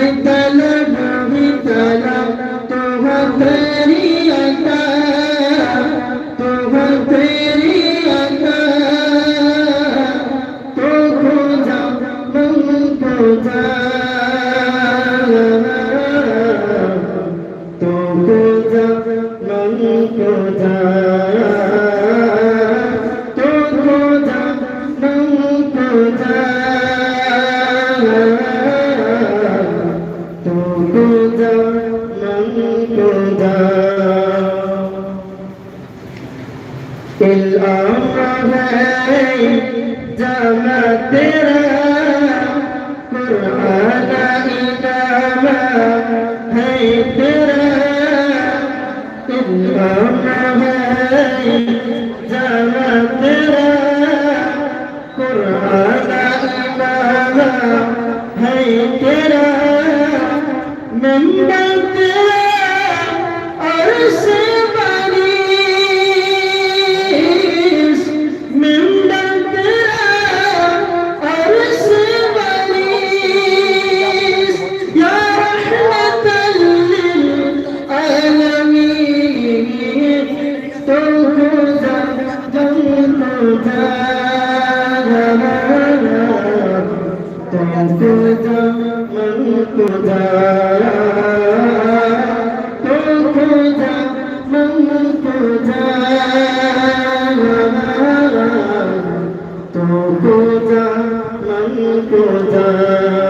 तलब तलब तो तेरी अता Hey, tera, Quran, Allah, hey, tera, member. تو پوجا من پوجا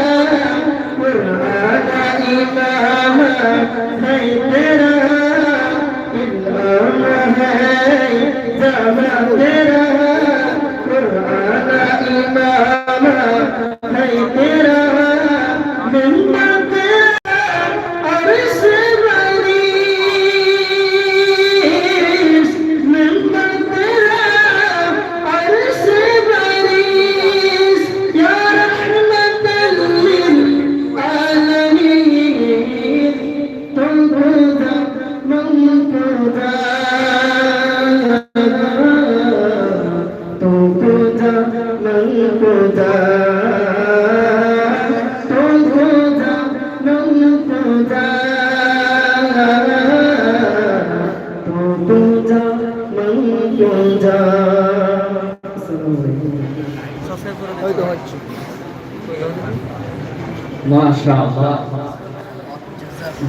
है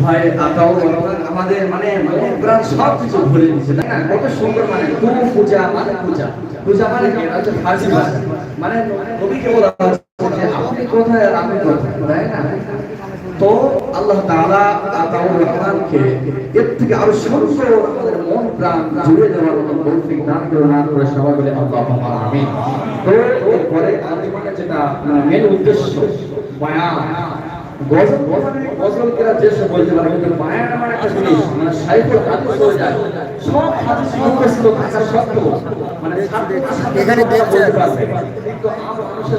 ভাই আমাদের মানে, মানে সব কিছু না? কত সুন্দর মানে পূজা মানে পূজা। পূজা মানে মানে বলা হচ্ছে আপনি কোথায় আর কোথায় তাই না? তো আল্লাহ রহমানকে এর থেকে আরও সুন্দর মন, প্রাণ জুড়ে দেওয়ার মতো দান সবাই বলে আল্লাহ তো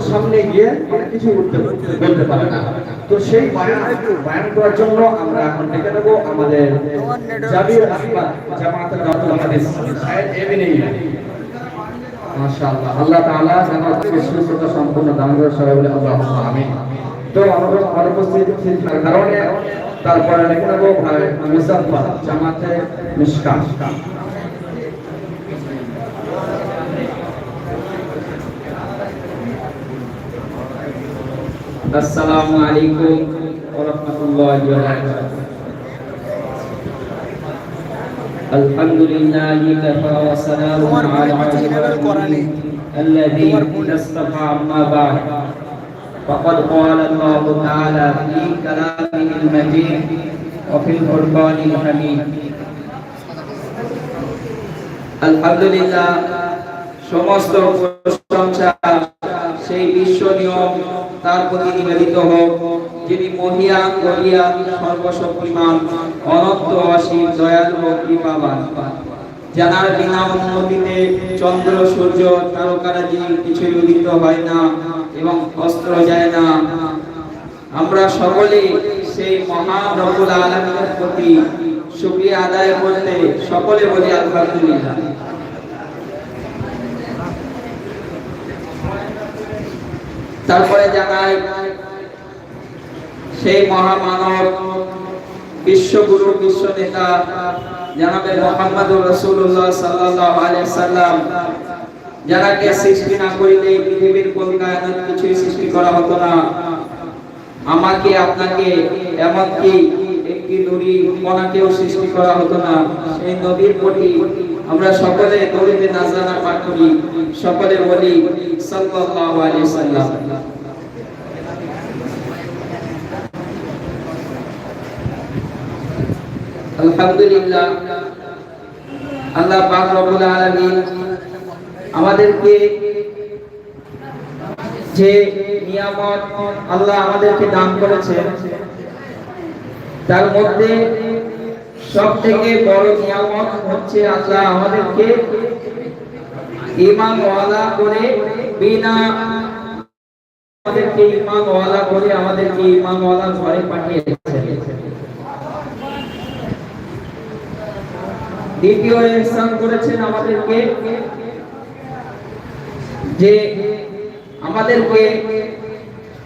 সামনে গিয়ে কিছু উঠতে বলতে পারে না। তো সেই বায়ান করার জন্য আমরা এখন ডেকে নেব আমাদের জামাতের মাশাআল্লাহ। আল্লাহ তাআলা যেন তাকে সুস্থতা সম্পূর্ণ দান করে সবাই বলে আল্লাহুম্মা আমিন। তো আমাদের অনুপস্থিত থাকার কারণে, তারপরে লিখে নেব ভাই মুসাফা জামাতে মিশকা আসসালামু আলাইকুম ওয়া রাহমাতুল্লাহি ওয়া বারাকাতুহু। আলহামদুলিল্লাহি কাফা ওয়া সালামুন আলা ইবাদিহি الذين اصطفى أما بعد فقد قال الله تعالى في كلامه المجيد وفي القرآن الحميد আলহামদুলিল্লাহ সমস্ত প্রশংসা সেই বিশ্ব নিয়ম তার প্রতি নিবেদিত হোক যিনি মহিয়ান গরিয়ান সর্বশক্তিমান, অনন্ত অসীম দয়ালু কৃপাবান। জানার বিনা অনুমতিতে চন্দ্র, সূর্য তারকারাজি কিছুই উদিত হয় না এবং অস্ত্র যায় না। আমরা সকলে সেই মহান রব্বুল আলামিনের প্রতি শুকরিয়া আদায় করতে সকলে বলি, আলহামদুলিল্লাহ। তারপরে জানাই সেই মহামানব বিশ্বগুরু বিশ্ব নেতা জানাবে মোহাম্মদুর রাসূলুল্লাহ সাল্লাল্লাহু আলাইহি সাল্লাম, যারাকে সৃষ্টি না করিলে পৃথিবীর কায়নাত কিছুই সৃষ্টি করা হতো না। আমাকে, আপনাকে এমনকি একটি নুরি কণাকেও সৃষ্টি করা হতো না। সেই নবীর প্রতি আমরা সকলে দরিদ্রে নাজানা পাঠ করি। সকলে বলি সাল্লাল্লাহু আলাইহি সাল্লাম। আলহামদুলিল্লাহ। আল্লাহ পাক রব্বুল আলামিন আমাদেরকে যে নিয়ামত আল্লাহ আমাদেরকে দান তার মধ্যে সব থেকে বড় নিয়ামত হচ্ছে আল্লাহ আমাদেরকে ইমান ওয়ালা করে বিনা আমাদেরকে ইমান ওয়ালা করে আমাদেরকে ইমান ওয়ালা ঘরে পাঠিয়েছেন দ্বিতীয় ইহসান করেছেন আমাদেরকে। যে আমাদেরকে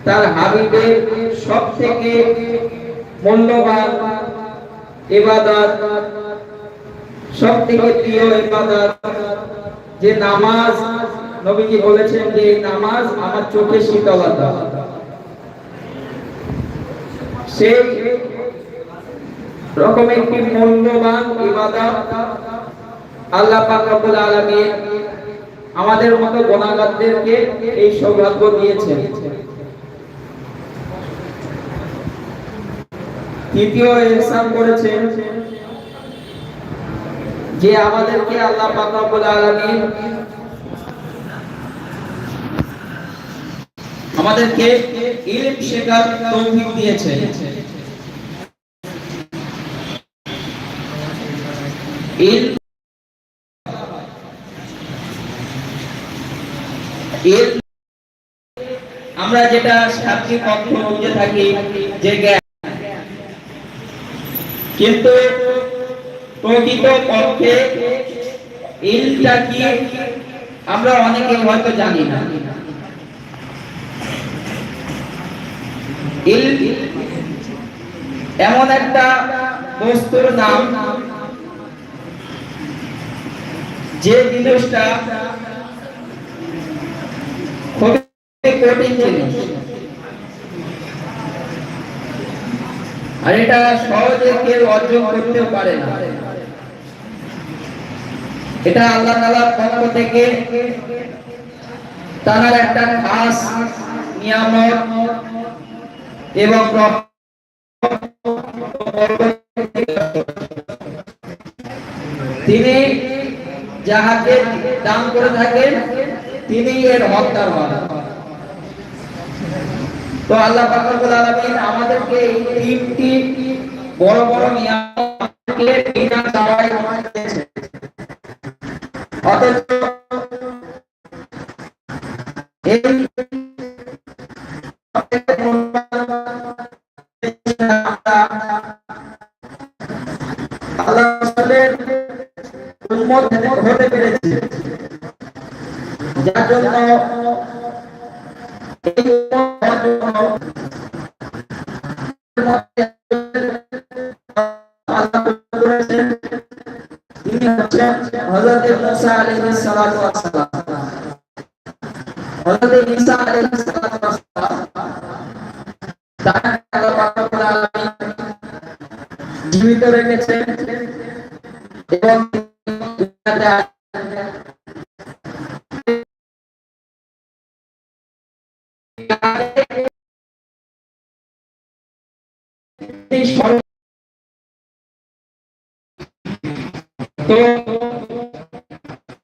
তার হাবিবের সব থেকে মূল্যবান ইবাদত সব থেকে প্রিয় ইবাদত যে নামাজ নবীজি বলেছেন যে নামাজ আমার চোখে শীতলতা। সেই রকম একটি মূল্যবান ইবাদত আল্লাহ পাক রব্বুল আলামিন আমাদের মতো গুনাহগারদেরকে এই সৌভাগ্য দিয়েছেন। তৃতীয় করেছেন যে আমাদেরকে আল্লাহ পাক রব্বুল আলামিন আমাদেরকে ইলম শেখার তৌফিক দিয়েছেন। ইলম ইলম আমরা যেটা শাব্দিক অর্থ বুঝে থাকি যে জ্ঞান। কিন্তু প্রকৃত পক্ষে ইলটা কি আমরা অনেকে হয়তো জানি না। ইল এমন একটা বস্তুর নাম যে জিনিসটা আর এটা সহজে কেউ অর্জন করতেও পারে না। এটা আল্লাহ তাআলার পক্ষ থেকে তার একটা খাস নিয়ামত এবং তিনি যাহাকে দান করে থাকেন, তিনি এর হকদার হন। তো আল্লাহ পাক রব্বুল আলামিন আমাদেরকে এই তিনটি বড় বড় নিয়ামতকে যার জন্য এই উম্মত হওয়ার জন্য আল্লাহ করেছেন তিনি হচ্ছেন হযরত মুসা আলাইহিস সালাতু ওয়াস সালাম হযরত ঈসা আলাইহিস সালাতু ওয়াস সালাম তাকে আল্লাহ পাক রব্বুল আলামিন জীবিত রেখেছেন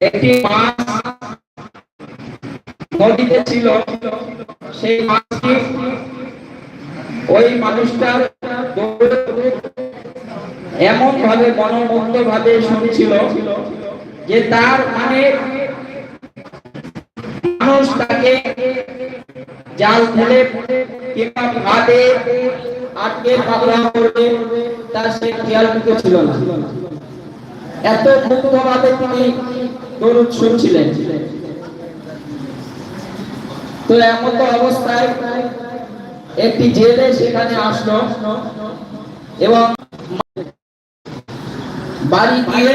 একটি মাছ নদীতে ছিল, সেই মাছটি ওই মানুষটার এমন ভাবে মনোমুগ্ধ ভাবে শুনছিল যে তার মানে মানুষ তাকে জাল ফেলে কিংবা আটকে করবে তার সে খেয়াল ছিল না। এত মুগ্ধভাবে তিনি দরুদ শুনছিলেন। তো এমন তো অবস্থায় একটি জেলে সেখানে আসলো এবং বাড়ি গিয়ে